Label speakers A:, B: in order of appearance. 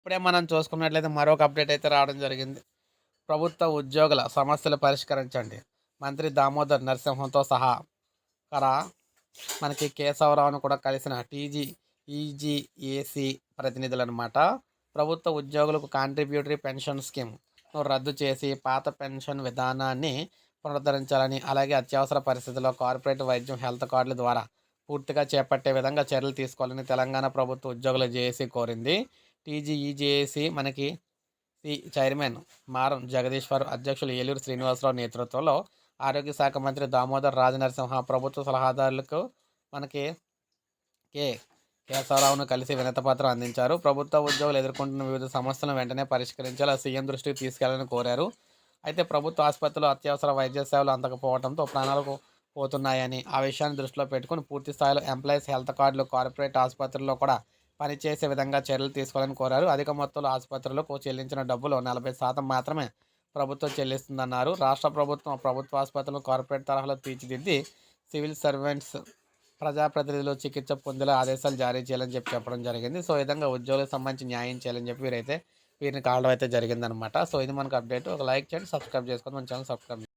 A: ఇప్పుడే మనం చూసుకున్నట్లయితే మరొక అప్డేట్ అయితే రావడం జరిగింది. ప్రభుత్వ ఉద్యోగుల సమస్యలు పరిష్కరించండి. మంత్రి దామోదర్ నరసింహంతో సహా కరా మనకి కేశవరావును కూడా కలిసిన టీజీ ఈజీఏసీ ప్రతినిధులు అనమాట ప్రభుత్వ ఉద్యోగులకు కాంట్రిబ్యూటరీ పెన్షన్ స్కీమ్ రద్దు చేసి పాత పెన్షన్ విధానాన్ని పునరుద్ధరించాలని అలాగే అత్యవసర పరిస్థితుల్లో కార్పొరేట్ వైద్యం హెల్త్ కార్డుల ద్వారా పూర్తిగా చేపట్టే విధంగా చర్యలు తీసుకోవాలని తెలంగాణ ప్రభుత్వ ఉద్యోగుల జేఏసీ కోరింది. టీజీఈజేఏసీ మనకి సి చైర్మన్ మారం జగదీశ్వర్ అధ్యక్షులు ఏలూరు శ్రీనివాసరావు నేతృత్వంలో ఆరోగ్య శాఖ మంత్రి దామోదర్ రాజనరసింహ ప్రభుత్వ సలహాదారులకు మనకి కె. కేశవరావును కలిసి వినతపత్రం అందించారు. ప్రభుత్వ ఉద్యోగులు ఎదుర్కొంటున్న వివిధ సమస్యలను వెంటనే పరిష్కరించేలా సీఎం దృష్టికి తీసుకెళ్ళాలని కోరారు. అయితే ప్రభుత్వ ఆసుపత్రులు అత్యవసర వైద్య సేవలు అందకపోవడంతో ప్రాణాలకు పోతున్నాయని ఆ విషయాన్ని దృష్టిలో పెట్టుకుని పూర్తి స్థాయిలో ఎంప్లాయీస్ హెల్త్ కార్డులు కార్పొరేట్ ఆసుపత్రుల్లో కూడా పనిచేసే విధంగా చర్యలు తీసుకోవాలని కోరారు. అధిక మొత్తంలో ఆసుపత్రులకు చెల్లించిన డబ్బులు నలభై శాతం మాత్రమే ప్రభుత్వం చెల్లిస్తుందన్నారు. రాష్ట్ర ప్రభుత్వం ప్రభుత్వ ఆసుపత్రులను కార్పొరేట్ తరహాలో తీర్చిదిద్ది సివిల్ సర్వెంట్స్ ప్రజాప్రతినిధులు చికిత్స పొందేలా ఆదేశాలు జారీ చేయాలని చెప్పి చెప్పడం జరిగింది. సో ఈ విధంగా ఉద్యోగులకు సంబంధించి న్యాయం చేయాలని చెప్పి వీరైతే వీరిని కావడం అయితే జరిగిందనమాట సో ఇది మనకు అప్డేట్. ఒక లైక్ చేయండి సబ్స్క్రైబ్ చేసుకోండి మన ఛానల్ సబ్స్క్రైబ్